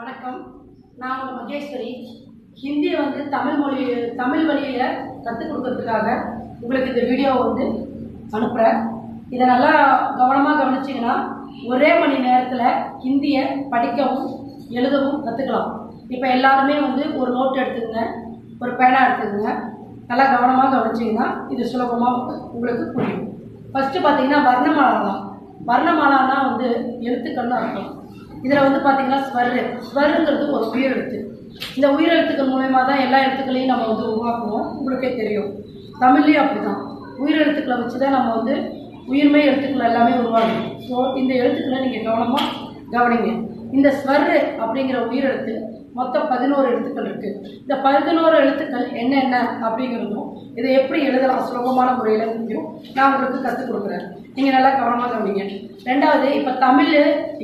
வணக்கம். நான் உங்கள் மகேஸ்வரி. ஹிந்தியை வந்து தமிழ் மொழி தமிழ் வழியில் கற்றுக் கொடுக்கறதுக்காக உங்களுக்கு இந்த வீடியோ வந்து அனுப்புகிறேன் இதை நல்லா கவனமாக கவனிச்சிங்கன்னா ஒரே மணி நேரத்தில் ஹிந்தியை படிக்கவும் எழுதவும் கற்றுக்கலாம் இப்போ எல்லாருமே வந்து ஒரு நோட் எடுத்துக்கங்க ஒரு பேனா எடுத்துக்கங்க. நல்லா கவனமாக கவனிச்சிங்கன்னா இது சுலபமாக உங்களுக்கு புரியும். ஃபஸ்ட்டு பார்த்தீங்கன்னா வர்ணமாலா. தான் வர்ணமாலான்னா வந்து எழுத்துக்கள்னு அர்த்தம். இதில் வந்து பார்த்தீங்கன்னா ஸ்வரு ஸ்வருங்கிறது ஒரு உயிரெழுத்து இந்த உயிரெழுத்துக்கள் மூலயமா தான் எல்லா எழுத்துக்களையும் நம்ம வந்து உருவாக்குவோம். உங்களுக்கே தெரியும். தமிழ்லேயும் அப்படி தான் உயிரெழுத்துக்களை வச்சு தான் நம்ம வந்து உயிர்மை எழுத்துக்கள் எல்லாமே உருவாகும் ஸோ இந்த எழுத்துக்களை நீங்கள் கவனமாக கவனிங்க. இந்த ஸ்வர்ரு அப்படிங்கிற உயிரெழுத்து மொத்தம் பதினோரு எழுத்துக்கள் இருக்குது இந்த பதினோரு எழுத்துக்கள் என்னென்ன அப்படிங்கிறதும் இதை எப்படி எழுதலாம் சுலபமான முறையில் முடியும். நான் உங்களுக்கு கற்றுக் கொடுக்குறேன். நீங்கள் நல்லா கவனமாக கவனிங்க. ரெண்டாவது இப்போ தமிழ்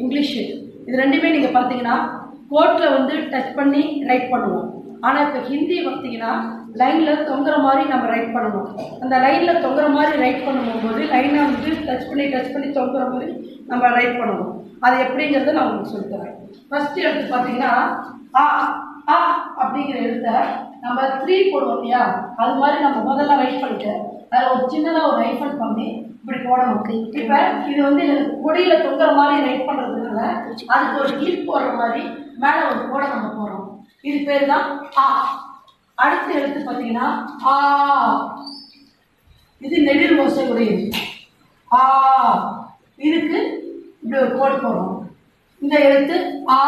இங்கிலீஷு. இது ரெண்டுமே நீங்கள் பார்த்தீங்கன்னா கோர்ட்டில் வந்து டச் பண்ணி ரைட் பண்ணுவோம். ஆனால் இப்போ ஹிந்தி பார்த்தீங்கன்னா லைனில் தொங்குற மாதிரி நம்ம ரைட் பண்ணணும். அந்த லைனில் தொங்குற மாதிரி ரைட் பண்ணும்போது லைனை வந்து டச் பண்ணி டச் பண்ணி தொங்குற மாதிரி நம்ம ரைட் பண்ணணும். அது எப்படிங்கிறத நான் உங்களுக்கு சொல்லித்தரேன். ஃபஸ்ட்டு எடுத்து பார்த்தீங்கன்னா ஆ ஆ அப்படிங்கிற எழுத்த நம்ம த்ரீ போடுவோம் இல்லையா? அது மாதிரி நம்ம முதல்ல ரைட் பண்ணுவோம் அதில் ஒரு சின்னதாக ஒரு ரைஃபன் பண்ணி இப்படி போடணும். இப்போ இது வந்து கொடியில் தொங்குற மாதிரி ரைட் பண்ணுறதுனால அதுக்கு ஒரு கிளிப் போடுற மாதிரி மேலே ஒரு கோடை நம்ம போடுறோம். இது பேர் தான் ஆ. அடுத்த எழுத்து பார்த்தீங்கன்னா ஆ. இது நெடில் ஓசை உடையது ஆ. இதுக்கு இப்படி ஒரு கோடு போடுறோம். இந்த எழுத்து ஆ.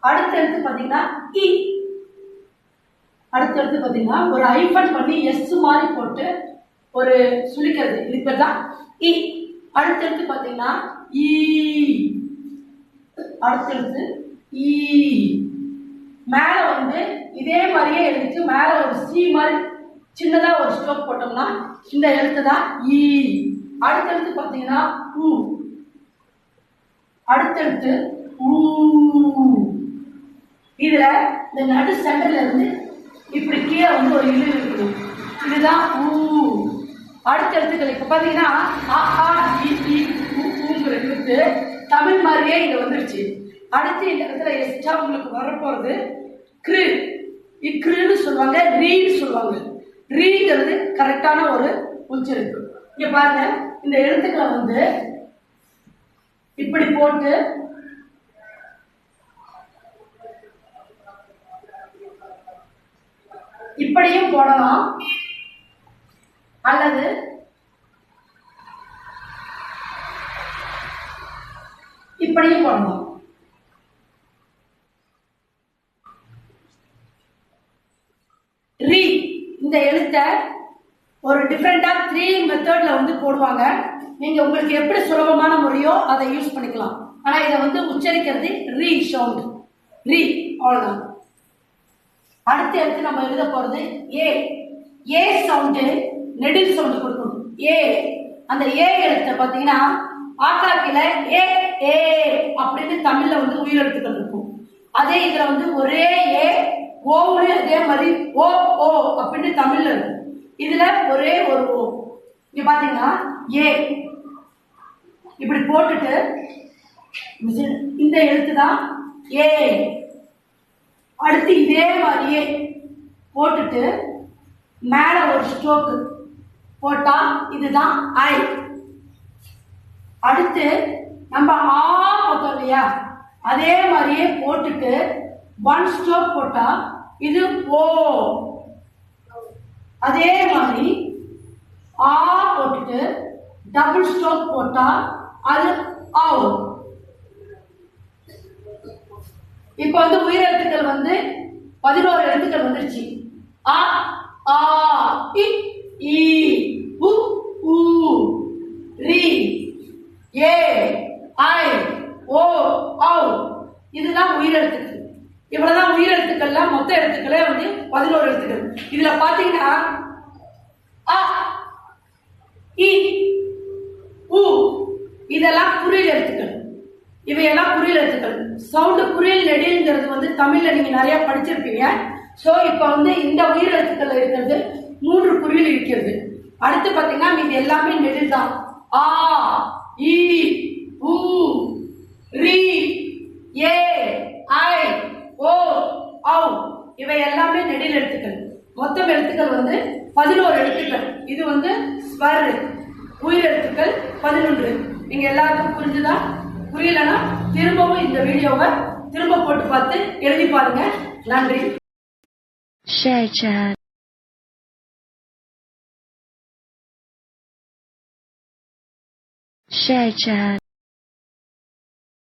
அடுத்த எழுத்து பார்த்தீங்கன்னா இ. அடுத்த எழுத்து பார்த்தீங்கன்னா ஒரு ஐஃபன் பண்ணி எஸ் மாதிரி போட்டு ஒரு சுழிக்கிறது இது பேர் தான் இ. அடுத்த எழுத்து பார்த்தீங்கன்னா ஈ. அடுத்த எழுத்து ஈ. மேலே வந்து இதே மாதிரியே எழுதிச்சு மேலே ஒரு சி மாதிரி சின்னதாக ஒரு ஸ்ட்ரோக் போட்டோம்னா இந்த எழுத்து தான் ஈ. அடுத்த எழுத்து பார்த்தீங்கன்னா ஊ. அடுத்த எழுத்து ஊ. இதுல இந்த நடு சென்டர்ல இருந்து இப்படி கீழே வந்து ஒரு இழு இருக்குது. இதுதான் ஊ. அடுத்த எழுத்துக்கள். இப்போ பார்த்தீங்கன்னா ஆ ஆ இ இ ஊங்கிற எழுத்து தமிழ் மாதிரியே இங்கே வந்துருச்சு. அடுத்து இந்த இடத்துல எஸ்டா உங்களுக்கு வரப்போகிறது கிரு. இக்ருன்னு சொல்லுவாங்க ரீன்னு சொல்லுவாங்க. ரீங்கிறது கரெக்டான ஒரு உச்சரிப்பு. இங்கே பாருங்க இந்த எழுத்துக்களை வந்து இப்படி போட்டு இப்படியும் போடலாம். அல்லது இப்படியும் போடலாம் ரீ இந்த எழுத்த ஒரு டிஃப்ரெண்டா த்ரீ மெத்தட்ல வந்து போடுவாங்க. நீங்கள் உங்களுக்கு எப்படி சுலபமான முறையோ அதை யூஸ் பண்ணிக்கலாம். ஆனால் இதை வந்து உச்சரிக்கிறது ரீ சவுண்ட் ரீ அவ்வளவுதான். அடுத்து எடுத்து நம்ம எழுத போறது ஏ ஏ சவுண்டு நெடில் சவுண்ட் கொடுக்கணும் ஏ அந்த ஏ எழுத்தை பார்த்தீங்கன்னா ஆக்காக்கில ஏ ஏ அப்படின்னு தமிழ்ல வந்து உயிரெழுத்துக்கள் இருக்கும். அதே இதுல வந்து ஒரே ஏ ஓவுல அதே மாதிரி ஓ ஓ அப்படின்னு தமிழ்ல இருக்கும். இதுல ஒரே ஒரு ஓ. இங்க பாத்தீங்கன்னா ஏ. இப்படி போட்டுட்டு இந்த எழுத்து தான் ஏ. அடுத்து இதே மாதிரியே போட்டுட்டு மேலே ஒரு ஸ்ட்ரோக்கு. போட்டா இதுதான் ஐ அடுத்து நம்ம ஆ போட்டோம் இல்லையா? அதே மாதிரியே போட்டுட்டு ஒன் ஸ்ட்ரோக் போட்டா இது ஓ அதே மாதிரி ஆ போட்டுட்டு டபுள் ஸ்ட்ரோக் போட்டா அது ஆ இப்போ வந்து உயிரெழுத்துக்கள் வந்து பதினோரு எழுத்துக்கள் வந்துருச்சு. ஆ ஆ இ ஈ. உ ரி ஏ ஐ ஓ ஔ இதுதான் உயிரெழுத்துக்கள். இவ்வளவுதான் உயிரெழுத்துக்கள்லாம் மொத்த எழுத்துக்களே வந்து பதினோரு எழுத்துக்கள். இதுல பாத்தீங்கன்னா அ இ உ இதெல்லாம் குறியல் எழுத்துக்கள். இவையெல்லாம் குறியல் எழுத்துக்கள். சவுண்டு குறியல் நெடில்ங்கிறது வந்து தமிழ்ல நீங்க நிறைய படிச்சிருப்பீங்க. ஸோ இப்போ வந்து இந்த உயிரெழுத்துக்கள் இருக்கிறது மூன்று குறியல் இருக்கிறது. அடுத்து பார்த்தீங்கன்னா இது எல்லாமே நெடில் தான். ஆ இ உ ரி ஏ ஐ ஓ ஓ இவை எல்லாமே நெடில் எழுத்துக்கள். மொத்தம் எழுத்துக்கள் வந்து பதினோரு எழுத்துக்கள். இது வந்து ஸ்வர் உயிர் எழுத்துக்கள் பதினொன்று. நீங்க எல்லாருக்கும் புரிஞ்சுதா? புரியலன்னா திரும்பவும் இந்த வீடியோவை திரும்ப போட்டு பார்த்து எழுதி பாருங்க. நன்றி. 晒着。